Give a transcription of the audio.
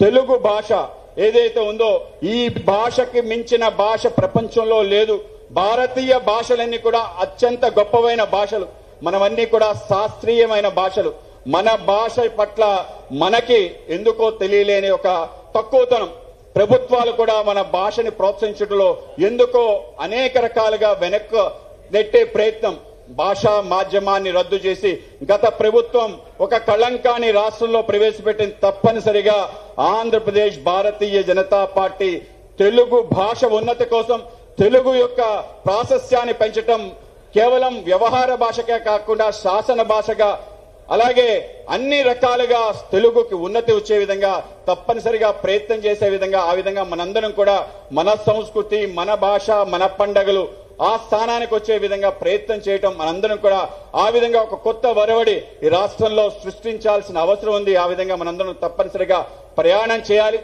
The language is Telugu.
తెలుగు భాష ఏదైతే ఉందో ఈ భాషకి మించిన భాష ప్రపంచంలో లేదు. భారతీయ భాషలన్నీ కూడా అత్యంత గొప్పవైన భాషలు. మనవన్నీ కూడా శాస్త్రీయమైన భాషలు. మన భాష పట్ల మనకి ఎందుకో తెలియలేని ఒక తక్కువతనం. ప్రభుత్వాలు కూడా మన భాషని ప్రోత్సహించడంలో ఎందుకో అనేక రకాలుగా వెనక్కు నెట్టే ప్రయత్నం. భాషా మాధ్యమాన్ని రద్దు చేసి గత ప్రభుత్వం ఒక కళంకాన్ని రాష్ట్రంలో ప్రవేశపెట్టింది తప్పనిసరిగా ఆంధ్రప్రదేశ్ భారతీయ జనతా పార్టీ తెలుగు భాష ఉన్నతి కోసం తెలుగు యొక్క ప్రాశస్యాన్ని పెంచటం కేవలం వ్యవహార భాషకే కాకుండా శాసన భాషగా అలాగే అన్ని రకాలుగా తెలుగుకి ఉన్నతి వచ్చే విధంగా తప్పనిసరిగా ప్రయత్నం చేసే విధంగా ఆ విధంగా మనందరం కూడా మన సంస్కృతి మన భాష మన పండగలు ఆ స్థానానికి వచ్చే విధంగా ప్రయత్నం చేయటం మనందరం కూడా ఆ విధంగా ఒక కొత్త వరవడి ఈ రాష్ట్రంలో సృష్టించాల్సిన అవసరం ఉంది. ఆ విధంగా మనందరం తప్పనిసరిగా ప్రయాణం చేయాలి.